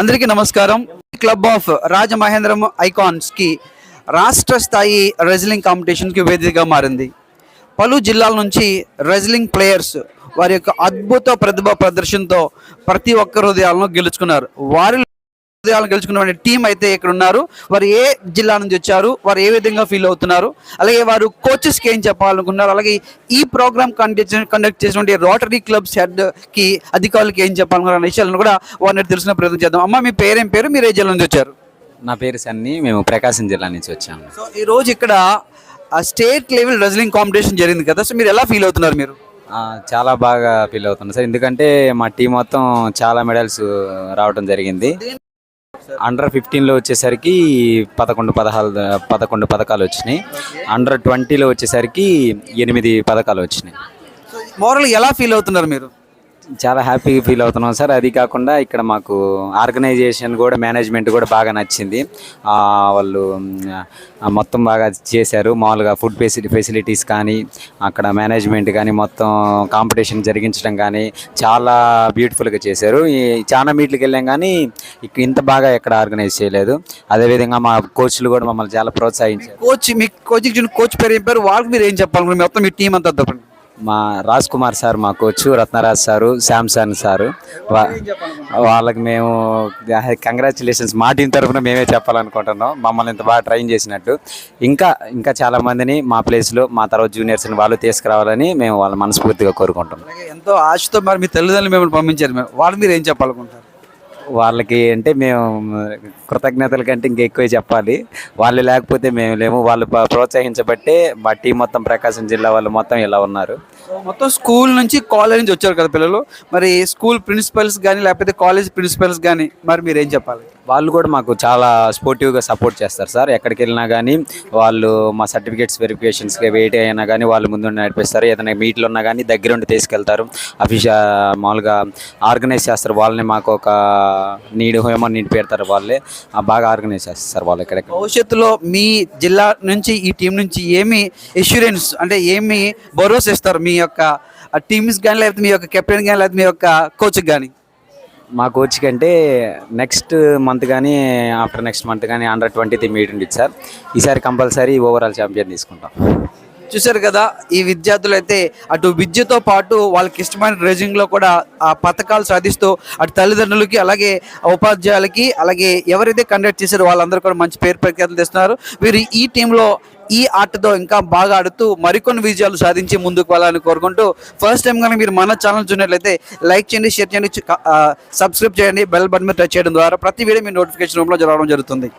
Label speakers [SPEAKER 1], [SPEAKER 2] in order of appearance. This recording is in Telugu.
[SPEAKER 1] అందరికీ నమస్కారం. క్లబ్ ఆఫ్ రాజమహేంద్రం ఐకాన్స్కి రాష్ట్ర స్థాయి రెజ్లింగ్ కాంపిటీషన్కి వేదికగా మారింది. పలు జిల్లాల నుంచి రెజ్లింగ్ ప్లేయర్స్ వారి యొక్క అద్భుత ప్రతిభ ప్రదర్శనతో ప్రతి ఒక్క హృదయాలను గెలుచుకున్నారు. వారి హృదయాలను గెలుచుకున్న టీం అయితే ఇక్కడ ఉన్నారు. వారు ఏ జిల్లా నుంచి వచ్చారు? వారు ఏ విధంగా ఫీల్ అవుతున్నారు? అలాగే వారు కోచెస్కి ఏం చెప్పాలనుకున్నారు అలాగే ఈ ప్రోగ్రామ్ కండక్ట్ కండక్ట్ చేసినటువంటి రోటరీ క్లబ్స్ హెడ్కి అధికారులకి ఏం చెప్పాలనుకున్న అనే విషయాలను కూడా వారిని తెలుసుకునే ప్రయత్నం చేద్దాం. అమ్మ మీ పేరేం పేరు? మీరు ఏ జిల్లా నుంచి వచ్చారు?
[SPEAKER 2] నా పేరు సన్నీ. మేము ప్రకాశం జిల్లా నుంచి వచ్చాము.
[SPEAKER 1] సో ఈ రోజు ఇక్కడ స్టేట్ లెవెల్ రెజ్లింగ్ కాంపిటీషన్ జరిగింది కదా. సో మీరు ఎలా ఫీల్ అవుతున్నారు మీరు?
[SPEAKER 2] చాలా బాగా ఫీల్ అవుతున్నాను సార్. ఎందుకంటే మా టీం మొత్తం చాలా మెడల్స్ రావడం జరిగింది. అండర్ ఫిఫ్టీన్లో వచ్చేసరికి పదకొండు పదహారు పదకొండు పథకాలు వచ్చినాయి. అండర్ ట్వంటీలో వచ్చేసరికి ఎనిమిది పథకాలు వచ్చినాయి.
[SPEAKER 1] మోరల్ ఎలా ఫీల్ అవుతున్నారు మీరు?
[SPEAKER 2] చాలా హ్యాపీగా ఫీల్ అవుతున్నాం సార్. అది కాకుండా ఇక్కడ మాకు ఆర్గనైజేషన్ కూడా మేనేజ్మెంట్ కూడా బాగా నచ్చింది. వాళ్ళు మొత్తం బాగా చేశారు. మామూలుగా ఫుడ్ ఫెసిలి ఫెసిలిటీస్ కానీ అక్కడ మేనేజ్మెంట్ కానీ మొత్తం కాంపిటీషన్ జరిగించడం కానీ చాలా బ్యూటిఫుల్గా చేశారు. ఈ చాలా మీట్లకి వెళ్ళాం కానీ ఇంత బాగా ఎక్కడ ఆర్గనైజ్ చేయలేదు. అదేవిధంగా మా కోచ్లు కూడా మమ్మల్ని చాలా ప్రోత్సహించారు.
[SPEAKER 1] కోచ్ మీ కోచింగ్ కోచ్ పేరు ఏం పేరు? వాళ్ళకి మీరు ఏం చెప్పాలి మొత్తం మీ టీం అంతా చెప్పండి
[SPEAKER 2] మా రాజ్ కుమార్ సార్ మా coach Ratnaraj sir Samson sir. వాళ్ళకి మేము కంగ్రాచులేషన్స్ మా టీం తరఫున మేమే చెప్పాలనుకుంటున్నాం. మమ్మల్ని ఇంత బాగా ట్రైన్ చేసినట్టు. ఇంకా ఇంకా చాలా మందిని మా ప్లేస్లో మా తర్వాత జూనియర్స్ని వాళ్ళు తీసుకురావాలని మేము వాళ్ళ మనస్ఫూర్తిగా కోరుకుంటున్నాం.
[SPEAKER 1] ఎంతో ఆశతో మరి మీ తల్లిదండ్రులు మిమ్మల్ని పంపించారు. మేము వాళ్ళు మీరు ఏం చెప్పాలనుకుంటారు
[SPEAKER 2] వాళ్ళకి అంటే మేము కృతజ్ఞతల కంటే ఇంకా ఎక్కువ చెప్పాలి. వాళ్ళు లేకపోతే మేము లేము. వాళ్ళు ప్రోత్సహించబట్టే మా టీం మొత్తం ప్రకాశం జిల్లా వాళ్ళు మొత్తం ఇలా ఉన్నారు.
[SPEAKER 1] మొత్తం స్కూల్ నుంచి కాలేజ్ నుంచి వచ్చారు కదా పిల్లలు. మరి స్కూల్ ప్రిన్సిపల్స్ కానీ లేకపోతే కాలేజ్ ప్రిన్సిపల్స్ కానీ మరి మీరు ఏం చెప్పాలి?
[SPEAKER 2] వాళ్ళు కూడా మాకు చాలా స్పోర్టివ్గా సపోర్ట్ చేస్తారు సార్. ఎక్కడికి వెళ్ళినా కానీ వాళ్ళు మా సర్టిఫికేట్స్ వెరిఫికేషన్స్కి వెయిట్ అయినా కానీ వాళ్ళు ముందు నడిపిస్తారు. ఏదైనా మీట్లు ఉన్నా కానీ దగ్గరుండి తీసుకెళ్తారు. అఫీషియా మామూలుగా ఆర్గనైజ్ చేస్తారు. వాళ్ళని మాకు ఒక నీడ్ హోమో నీడ్ పెడతారు వాళ్ళే. బాగా ఆర్గనైజ్ చేస్తారు వాళ్ళు ఎక్కడెక్కడ.
[SPEAKER 1] భవిష్యత్తులో మీ జిల్లా నుంచి ఈ టీం నుంచి ఏమి ఇష్యూరెన్స్ అంటే ఏమి భరోసా ఇస్తారు మీ యొక్క టీమ్స్ కానీ లేకపోతే మీ యొక్క కెప్టెన్ కానీ లేకపోతే మీ యొక్క కోచ్ కానీ
[SPEAKER 2] మా కోచ్ కంటే నెక్స్ట్ మంత్ కానీ ఆఫ్టర్ నెక్స్ట్ మంత్ కానీ అండర్ ట్వంటీ మీట్ ఉంది సార్ ఈసారి కంపల్సరీ ఓవరాల్ ఛాంపియన్ తీసుకుంటాం.
[SPEAKER 1] చూశారు కదా ఈ విద్యార్థులు అయితే అటు విద్యతో పాటు వాళ్ళకి ఇష్టమైన డ్రెజింగ్లో కూడా ఆ పథకాలు సాధిస్తూ అటు తల్లిదండ్రులకి అలాగే ఉపాధ్యాయులకి అలాగే ఎవరైతే కండక్ట్ చేశారో వాళ్ళందరూ కూడా మంచి పేరు ప్రఖ్యాతులు తెస్తున్నారు. వీరు ఈ టీంలో ఈ ఆటతో ఇంకా బాగా ఆడుతూ మరికొన్ని విజయాలు సాధించి ముందుకు వెళ్ళాలని కోరుకుంటూ ఫస్ట్ టైం కనుక మీరు మన ఛానల్ చూసినట్లయితే లైక్ చేయండి షేర్ చేయండి సబ్స్క్రైబ్ చేయండి బెల్ బటన్ మీద టచ్ చేయడం ద్వారా ప్రతి వీడియో మీ నోటిఫికేషన్ రూమ్లో జరగడం జరుగుతుంది.